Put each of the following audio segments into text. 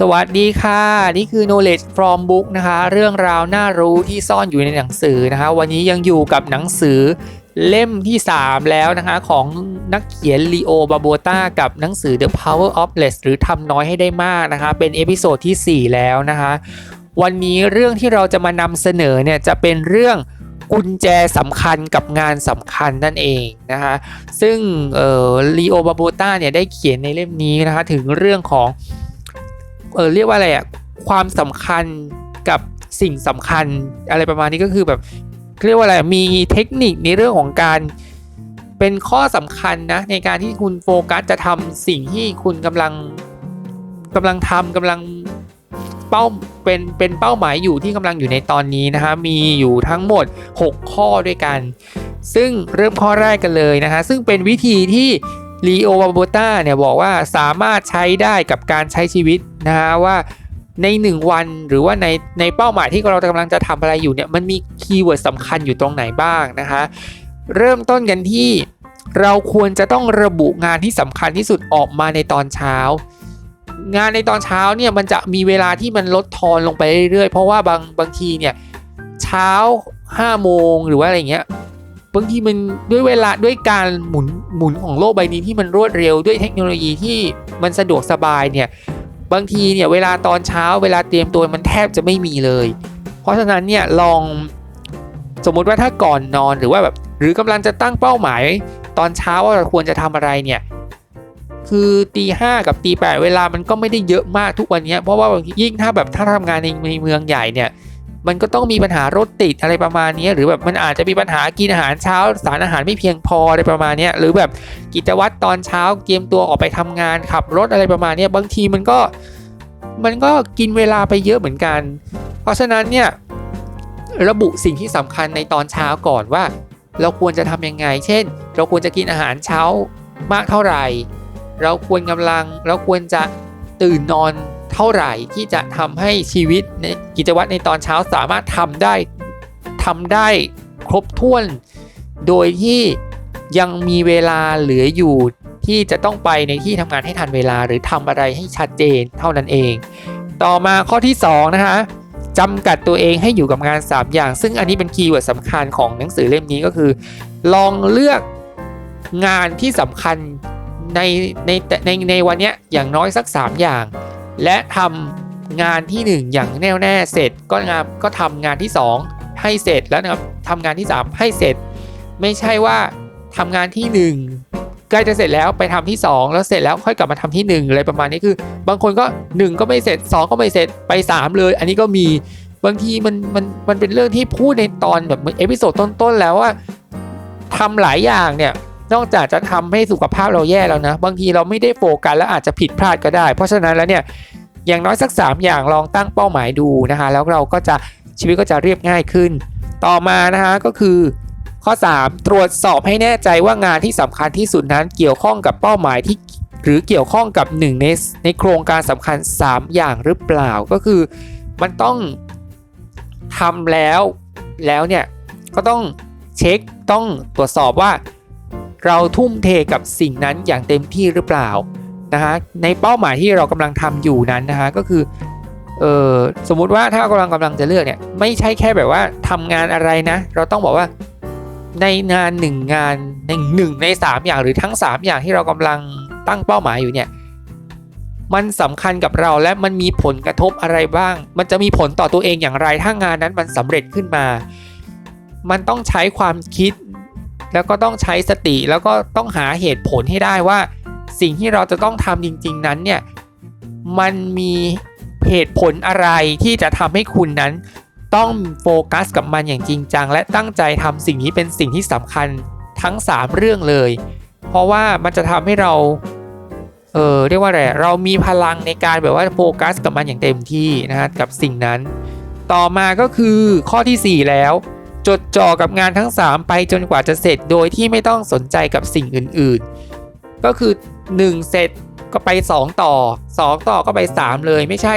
สวัสดีค่ะ นี่คือ knowledge from book นะคะ เรื่องราวน่ารู้ที่ซ่อนอยู่ในหนังสือนะคะ วันนี้ยังอยู่กับหนังสือเล่มที่ 3 แล้วนะคะของนักเขียนลีโอบาโบตากับหนังสือ The Power of Less หรือทำน้อยให้ได้มากนะคะ เป็นเอพิโซดที่ 4 แล้วนะคะ วันนี้เรื่องที่เราจะมานำเสนอเนี่ยจะเป็นเรื่องกุญแจสำคัญกับงานสำคัญนั่นเองนะคะซึ่งลีโอบาโบตาเนี่ยได้เขียนในเล่มนี้นะคะถึงเรื่องของ เออเรียกว่าอะไรอะความสำคัญกับสิ่งสำคัญอะไรประมาณนี้ก็คือแบบเรียกว่าอะไรมีเทคนิคในเรื่องของการเป็นข้อสำคัญนะในการที่คุณโฟกัสจะทำสิ่งที่คุณกำลังกำลังทำกำลังเป้าเป็นเป็นเป้าหมายอยู่ที่กำลังอยู่ในตอนนี้นะคะมีอยู่ทั้งหมด 6 ข้อด้วยกัน ซึ่งเริ่มข้อแรกกันเลยนะคะซึ่งเป็นวิธีที่ ลีโอบาโบตาเนี่ยบอกว่าสามารถใช้ได้กับการใช้ชีวิตนะฮะว่าใน 1 วันหรือว่าในในเป้าหมายที่เรากำลังจะทำอะไรอยู่เนี่ยมันมีคีย์เวิร์ดสำคัญอยู่ตรงไหนบ้างนะคะเริ่มต้นกันที่เราควรจะต้องระบุงานที่สำคัญที่สุดออกมาในตอนเช้า งานในตอนเช้าเนี่ยมันจะมีเวลาที่มันลดทอนลงไปเรื่อยๆ เพราะว่าบางบางทีเนี่ยเช้า5โมงหรือว่าอะไรเงี้ย บางทีมันด้วยเวลาด้วยการหมุนหมุนของโลกใบนี้ที่มันรวดเร็วด้วยเทคโนโลยีที่มันสะดวกสบายเนี่ยบางทีเนี่ยเวลาตอนเช้าเวลาเตรียมตัวมันแทบจะไม่มีเลย เพราะฉะนั้นเนี่ยลองสมมุติว่าถ้าก่อนนอนหรือว่าแบบหรือกำลังจะตั้งเป้าหมาย ตอนเช้าว่าเราควรจะทำอะไรเนี่ยคือตีห้ากับตีแปดเวลามันก็ไม่ได้เยอะมากทุกวันนี้เพราะว่ายิ่งถ้าแบบถ้าทำงานในในเมืองใหญ่เนี่ย มันก็ต้องมีปัญหารถติดอะไรประมาณนี้หรือแบบมันอาจจะมีปัญหากินอาหารเช้า สารอาหารไม่เพียงพออะไรประมาณนี้หรือแบบกิจวัตรตอนเช้าเตรียมตัวออกไปทำงานขับรถอะไรประมาณนี้บางทีมันก็มันก็กินเวลาไปเยอะเหมือนกัน เพราะฉะนั้นเนี่ยระบุสิ่งที่สำคัญในตอนเช้าก่อนว่า เราควรจะทำยังไง เช่น เราควรจะกินอาหารเช้ามากเท่าไหร่ เราควรกำลังเราควรจะตื่นนอน เท่าไหร่ที่จะทำให้ชีวิตในกิจวัตรในตอนเช้าสามารถทำได้ทำได้ครบถ้วน โดยที่ยังมีเวลาเหลืออยู่ที่จะต้องไปในที่ทำงานให้ทันเวลาหรือทำอะไรให้ชัดเจนเท่านั้นเอง ต่อมาข้อที่2นะคะจำกัดตัวเองให้อยู่กับงาน 3 อย่าง ซึ่งอันนี้เป็นคีย์เวิร์ดสำคัญของหนังสือเล่มนี้ก็คือ ลองเลือกงานที่สำคัญในในในในวันนี้อย่างน้อยสัก 3 อย่าง และทำงานที่ 1 อย่างแน่วแน่เสร็จก็งานก็ทำงานที่ 2 ให้เสร็จแล้วนะครับทำงานที่ 3 ให้เสร็จ ไม่ใช่ว่าทำงานที่ 1 ใกล้จะเสร็จแล้วไปทำที่ 2 แล้วเสร็จแล้วค่อยกลับมาทำที่ 1 อะไรประมาณนี้คือ บางคนก็ 1 ก็ไม่เสร็จ 2 ก็ไม่เสร็จไป 3 เลย อันนี้ก็มีบางทีมันมันมันเป็นเรื่องที่พูดในตอนแบบเอพิโซดต้นๆแล้วว่าทำหลายอย่างเนี่ย นอกจากจะทำให้สุขภาพเราแย่แล้วนะ บางทีเราไม่ได้โฟกัสแล้วอาจจะผิดพลาดก็ได้ เพราะฉะนั้นแล้วเนี่ยอย่างน้อยสัก 3 อย่างลองตั้งเป้าหมายดูนะคะแล้วเราก็จะชีวิตก็จะเรียบง่ายขึ้น ต่อมานะคะก็คือข้อ 3 ตรวจสอบให้แน่ใจว่างานที่สำคัญที่สุดนั้นเกี่ยวข้องกับเป้าหมายที่หรือเกี่ยวข้องกับหนึ่งในในโครงการสำคัญ 3 อย่างหรือเปล่าก็คือ มันต้องทำแล้วแล้วเนี่ยก็ต้องเช็คต้องตรวจสอบว่า เราทุ่มเทกับสิ่งนั้นอย่างเต็มที่หรือเปล่านะคะในเป้าหมายที่เรากำลังทำอยู่นั้นนะคะก็คือเออสมมุติว่าถ้ากำลังกำลังจะเลือกเนี่ยไม่ใช่แค่แบบว่าทำงานอะไรนะ เราต้องบอกว่าในงานหนึ่งงานในหนึ่งในสามอย่างหรือทั้งสามอย่างที่เรากำลังตั้งเป้าหมายอยู่เนี่ยมันสำคัญกับเราและมันมีผลกระทบอะไรบ้าง มันจะมีผลต่อตัวเองอย่างไรถ้างานนั้นมันสำเร็จขึ้นมา มันต้องใช้ความคิด แล้วก็ต้องใช้สติแล้วก็ต้องหาเหตุผลให้ได้ว่า สิ่งที่เราจะต้องทำจริง ๆ นั้นเนี่ยมันมีเหตุผลอะไรที่จะทำให้คุณนั้น ต้องโฟกัสกับมันอย่างจริงจัง และตั้งใจทำสิ่งนี้เป็นสิ่งที่สำคัญทั้ง 3 เรื่องเลย เพราะว่ามันจะทำให้เราเออเรียกว่าอะไรเรามีพลังในการแบบว่าโฟกัสกับมันอย่างเต็มที่นะฮะกับสิ่งนั้น ต่อมาก็คือข้อที่ 4 แล้ว จดจ่อกับงานทั้ง 3 ไปจนกว่าจะเสร็จโดยที่ไม่ต้องสนใจกับสิ่งอื่นๆ ก็คือ 1 เสร็จก็ไป 2 ต่อ 2 ต่อก็ไป 3 เลยไม่ใช่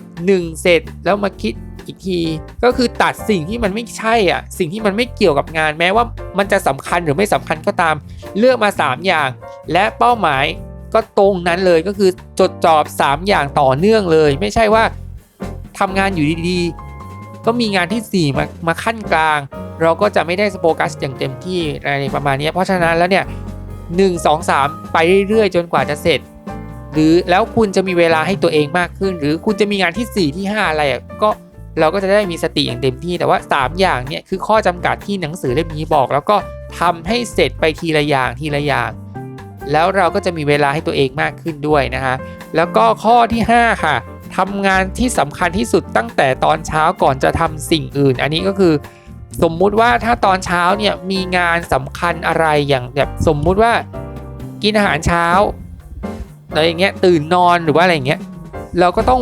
1 เสร็จแล้วมาคิดอีกที ก็คือตัดสิ่งที่มันไม่ใช่อะสิ่งที่มันไม่เกี่ยวกับงานแม้ว่ามันจะสำคัญหรือไม่สำคัญก็ตาม เลือกมา 3 อย่าง และเป้าหมายก็ตรงนั้นเลยก็คือจดจอสามอย่างต่อเนื่องเลย ไม่ใช่ว่าทำงานอยู่ดีๆ ก็มีงานที่ 4 มามาขั้นกลาง เราก็จะไม่ได้โฟกัสอย่างเต็มที่อะไรประมาณนี้ เพราะฉะนั้นแล้วเนี่ยหนึ่งสองสามไปเรื่อยๆ จนกว่าจะเสร็จ หรือแล้วคุณจะมีเวลาให้ตัวเองมากขึ้น หรือคุณจะมีงานที่ 4 ที่ 5 อะไรก็เราก็จะได้มีสติอย่างเต็มที่แต่ว่า 3 อย่างเนี่ยคือข้อจำกัดที่หนังสือเล่มนี้บอก แล้วก็ทำให้เสร็จไปทีละอย่างทีละอย่าง แล้วเราก็จะมีเวลาให้ตัวเองมากขึ้นด้วยนะคะแล้วก็ข้อที่ 5 ค่ะ ทำงานที่สำคัญที่สุดตั้งแต่ตอนเช้าก่อนจะทำสิ่งอื่น อันนี้ก็คือสมมุติว่าถ้าตอนเช้าเนี่ยมีงานสำคัญอะไรอย่างแบบสมมุติว่ากินอาหารเช้าอะไรอย่างเงี้ยตื่นนอนหรือว่าอะไรอย่างเงี้ยเราก็ต้อง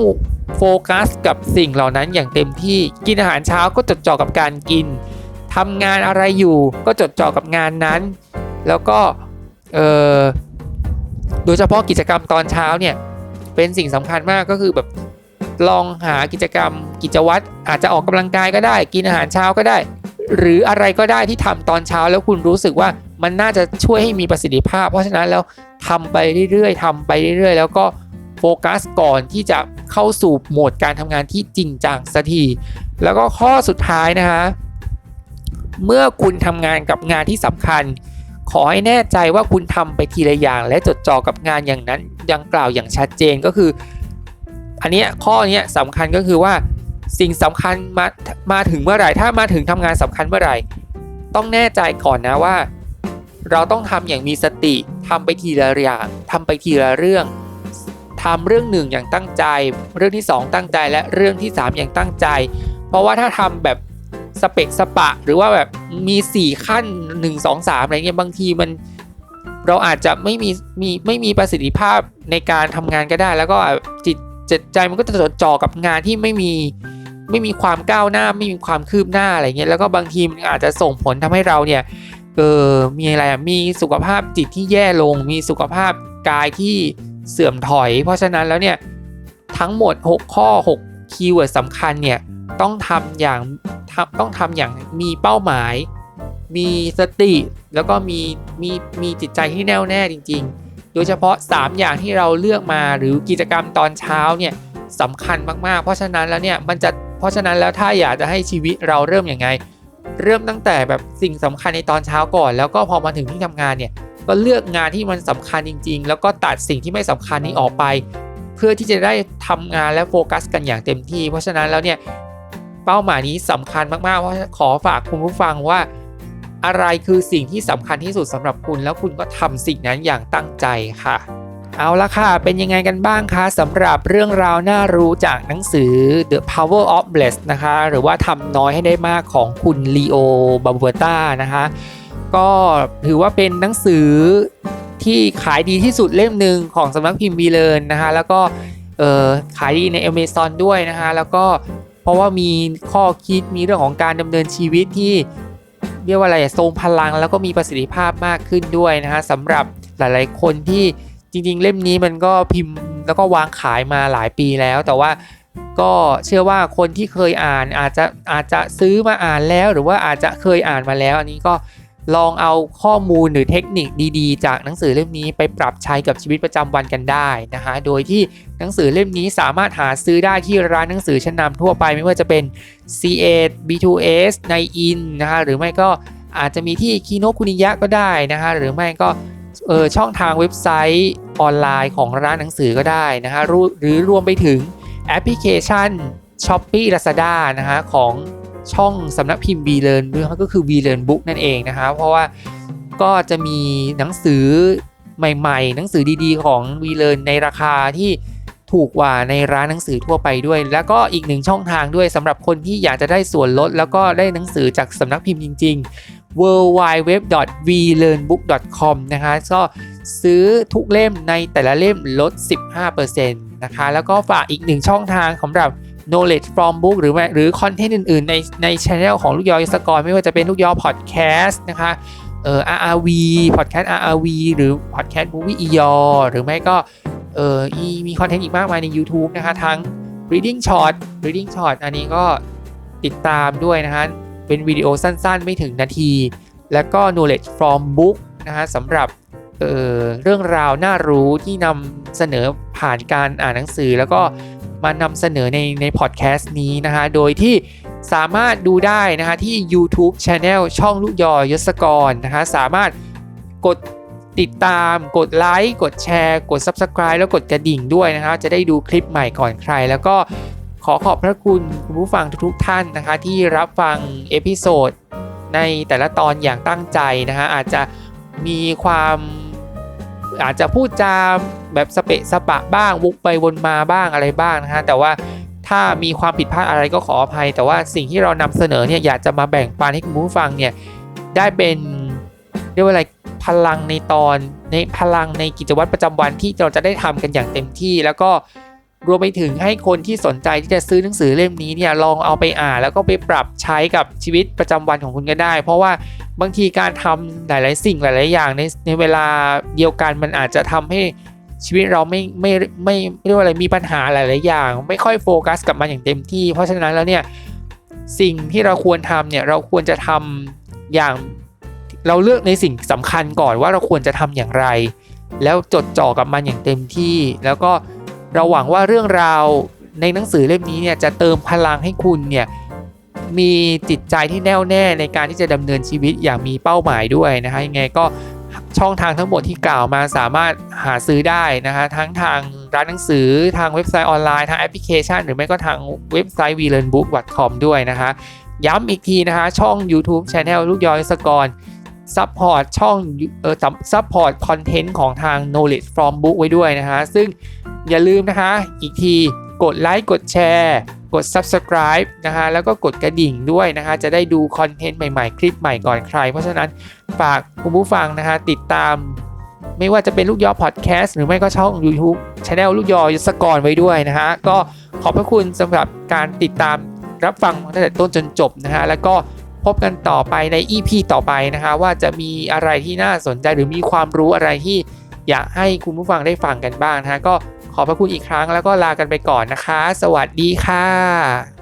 โฟกัสกับสิ่งเหล่านั้นอย่างเต็มที่กินอาหารเช้าก็จดจ่อกับการกินทำงานอะไรอยู่ก็จดจ่อกับงานนั้น แล้วก็เออโดยเฉพาะกิจกรรมตอนเช้าเนี่ย เป็นสิ่งสำคัญมากก็คือแบบลองหากิจกรรม กิจวัตรอาจจะออกกำลังกายก็ได้ กินอาหารเช้าก็ได้ หรืออะไรก็ได้ที่ทำตอนเช้าแล้วคุณรู้สึกว่ามันน่าจะช่วยให้มีประสิทธิภาพ เพราะฉะนั้นแล้วทำไปเรื่อยๆทำไปเรื่อยๆ แล้วก็โฟกัสก่อนที่จะเข้าสู่โหมดการทำงานที่จริงจังสักทีแล้วก็ข้อสุดท้ายนะคะเมื่อคุณทำงานกับงานที่สำคัญ ขอให้แน่ใจว่าคุณทำไปทีละอย่าง และจดจ่อกับงานอย่างนั้นยังกล่าวอย่างชัดเจนก็คือ อันนี้ข้อนี้สำคัญก็คือว่าสิ่งสำคัญมามาถึงเมื่อไหร่ ถ้ามาถึงทำงานสำคัญเมื่อไหร่ ต้องแน่ใจก่อนนะว่า เราต้องทำอย่างมีสติทำไปทีละอย่างทำไปทีละเรื่องทำเรื่องหนึ่งอย่างตั้งใจ เรื่องที่ 2 ตั้งใจและเรื่องที่ 3 อย่างตั้งใจ เพราะว่าถ้าทำแบบ สเปกสปะ หรือว่าแบบมี 4 ขั้น 1 2 3 อะไรเงี้ยบางทีมันเราอาจจะไม่มีมีไม่มีประสิทธิภาพในการทำงานก็ได้ แล้วก็จิตจิตใจมันก็จะจดจ่อกับงานที่ไม่มีไม่มีความก้าวหน้าไม่มีความคืบหน้าอะไรเงี้ยแล้วก็บางทีมันอาจจะส่งผลทำให้เราเนี่ยเออมีอะไรอะมีสุขภาพจิตที่แย่ลง มีสุขภาพกายที่เสื่อมถอย เพราะฉะนั้นแล้วเนี่ยทั้งหมด 6 ข้อ 6 คีย์เวิร์ดสำคัญเนี่ยต้องทำอย่าง ต้องทำอย่างมีเป้าหมาย มีสติ แล้วก็มีมีมีจิตใจที่แน่วแน่จริง ๆ โดยเฉพาะ 3 อย่างที่เราเลือกมาหรือกิจกรรมตอนเช้าเนี่ยสำคัญมากๆ เพราะฉะนั้นแล้วเนี่ยมันจะเพราะฉะนั้นแล้วถ้าอยากจะให้ชีวิตเราเริ่มอย่างไง เริ่มตั้งแต่แบบสิ่งสำคัญในตอนเช้าก่อน แล้วก็พอมาถึงที่ทำงานเนี่ยก็เลือกงานที่มันสำคัญจริง ๆ แล้วก็ตัดสิ่งที่ไม่สำคัญนี้ออกไป เพื่อที่จะได้ทำงานและโฟกัสกันอย่างเต็มที่ เพราะฉะนั้นแล้วเนี่ย เป้าหมายนี้สำคัญมากๆ เพราะขอฝากคุณผู้ฟังว่า อะไรคือสิ่งที่สำคัญที่สุดสำหรับคุณ แล้วคุณก็ทำสิ่งนั้นอย่างตั้งใจค่ะ เอาละค่ะ เป็นยังไงกันบ้างคะสำหรับเรื่องราวน่ารู้จากหนังสือ The Power of Less นะคะ หรือว่าทำน้อยให้ได้มากของคุณลีโอบาบูต้านะคะก็ถือว่าเป็นหนังสือที่ขายดีที่สุดเล่มหนึ่งของสำนักพิมพ์บีเลนนะคะ แล้วก็ขายดีใน Amazon ด้วยนะคะ แล้วก็ ราะว่ามีข้อคิดมีเรื่องของการดำเนินชีวิตที่เรียกว่าอะไรทรงพลังแล้วก็มีประสิทธิภาพมากขึ้นด้วยนะฮะสำหรับหลายๆ คนที่จริงๆ เล่มนี้มันก็พิมพ์แล้วก็วางขายมาหลายปีแล้ว แต่ว่าก็เชื่อว่าคนที่เคยอ่านอาจจะอาจจะซื้อมาอ่านแล้ว หรือว่าอาจจะเคยอ่านมาแล้ว อันนี้ก็ ลองเอาข้อมูลหรือเทคนิคดีๆ จากหนังสือเล่มนี้ไปปรับใช้กับชีวิตประจำวันกันได้นะคะโดยที่หนังสือเล่มนี้สามารถหาซื้อได้ที่ร้านหนังสือชั้นนำทั่วไปไม่ว่าจะเป็น C8 B2S ในอินนะคะหรือไม่ก็อาจจะมีที่คีโนคุนิยะก็ได้นะคะหรือไม่ก็เออช่องทางเว็บไซต์ออนไลน์ของร้านหนังสือก็ได้นะคะหรือรวมไปถึงแอปพลิเคชัน s h o p e e Lazada นะคะของ ช่องสำนักพิมพ์ v l e a r n ด้วยก็คือ v l e a r n Book นั่นเองนะคะเพราะว่าก็จะมีหนังสือใหม่ ๆ หนังสือดีๆ ของ v l e a r n ในราคาที่ถูกกว่าในร้านหนังสือทั่วไปด้วย แล้วก็อีกหนึ่งช่องทางด้วยสำหรับคนที่อยากจะได้ส่วนลด แล้วก็ได้หนังสือจากสำนักพิมพ์จริง ๆ w w w v l e a r n b o o k c o m นะคะก็ซื้อทุกเล่มในแต่ละเล่มลด 15%นะคะแล้วก็ฝากอีกหนึ่งช่องทางสำหรับ knowledge from book หรือหรือคอนเทนต์อื่น ๆ ในในช anel ของลูกยอยสกอร์ไม่ว่าจะเป็นลูกยอพอดแคสต์นะคะเอ่อ RRV podcast RRV หรือ podcast movie อียอหรือไม่ก็เอ่อมีคอนเทนต์อีกมากมายใน YouTube นะคะ ทั้ง reading short reading short อันนี้ก็ติดตามด้วยนะคะเป็นวิดีโอสั้นๆ ไม่ถึงนาที แล้วก็ knowledge from book นะคะสำหรับเอ่อเรื่องราวน่ารู้ที่นำเสนอผ่านการอ่านหนังสือแล้วก็ มานำเสนอในในพอดแคสต์นี้นะคะ โดยที่สามารถดูได้นะคะที่ YouTube Channel ช่องลูกยอยศกรนะคะ สามารถกดติดตามกดไลค์กดแชร์ กด Subscribe แล้วกดกระดิ่งด้วยนะคะ จะได้ดูคลิปใหม่ก่อนใคร แล้วก็ขอขอบพระคุณคุณผู้ฟังทุกๆท่านนะคะ ที่รับฟังเอพิโซดในแต่ละตอนอย่างตั้งใจนะคะอาจจะมีความ อาจจะพูดจามแบบสเปะสปะบ้างวกไปวนมาบ้างอะไรบ้างนะฮะแต่ว่าถ้ามีความผิดพลาดอะไรก็ขออภัย แต่ว่าสิ่งที่เรานำเสนอเนี่ยอยากจะมาแบ่งปันให้คุณผู้ฟังเนี่ยได้เป็นเรียกว่าอะไรพลังในตอนในพลังในกิจวัตรประจำวันที่เราจะได้ทำกันอย่างเต็มที่แล้วก็ รวมไปถึงให้คนที่สนใจที่จะซื้อหนังสือเล่มนี้เนี่ยลองเอาไปอ่าน แล้วก็ไปปรับใช้กับชีวิตประจำวันของคุณก็ได้ เพราะว่าบางทีการทำหลาย ๆ สิ่งหลาย ๆ อย่างในในเวลาเดียวกันมันอาจจะทำให้ชีวิตเราไม่ไม่ไม่ไม่เรียกว่าอะไรมีปัญหาหลาย ๆ อย่าง ไม่ค่อยโฟกัสกับมันอย่างเต็มที่ เพราะฉะนั้นแล้วเนี่ยสิ่งที่เราควรทำเนี่ยเราควรจะทำอย่างเราเลือกในสิ่งสำคัญก่อนว่าเราควรจะทำอย่างไร แล้วจดจ่อกับมันอย่างเต็มที่แล้วก็ เราหวังว่าเรื่องราวในหนังสือเล่มนี้เนี่ยจะเติมพลังให้คุณเนี่ยมีจิตใจที่แน่วแน่ในการที่จะดำเนินชีวิตอย่างมีเป้าหมายด้วยนะคะยังไงก็ช่องทางทั้งหมดที่กล่าวมาสามารถหาซื้อได้นะคะทั้งทางร้านหนังสือทางเว็บไซต์ออนไลน์ทางแอปพลิเคชัน หรือไม่ก็ทางเว็บไซต์ w e l e a r n b o o k c o m ด้วยนะคะย้ำอีกทีนะคะช่อง YouTube Channel ลูกยอยสกอร ซัพพอร์ตช่องเออซัพพอร์ตคอนเทนต์ของทาง knowledge from book ไว้ด้วยนะคะซึ่งอย่าลืมนะคะ อีกทีกดไลค์กดแชร์กด subscribe นะคะแล้วก็กดกระดิ่งด้วยนะคะจะได้ดูคอนเทนต์ใหม่ๆ คลิปใหม่ก่อนใคร เพราะฉะนั้นฝากคุณผู้ฟังนะคะติดตาม ไม่ว่าจะเป็นลูกยอพอดแคสต์หรือไม่ก็ช่อง YouTube Channel ลูกยอยศกรไว้ด้วยนะฮะ ก็ขอบพระคุณสำหรับการติดตามรับฟังตั้งแต่ต้นจนจบนะฮะ แล้วก็ พบกันต่อไปใน EP ต่อไปนะคะว่าจะมีอะไรที่น่าสนใจหรือมีความรู้อะไรที่อยากให้คุณผู้ฟังได้ฟังกันบ้างนะะก็ขอบพระคุณอีกครั้งแล้วก็ลากันไปก่อนนะคะ สวัสดีค่ะ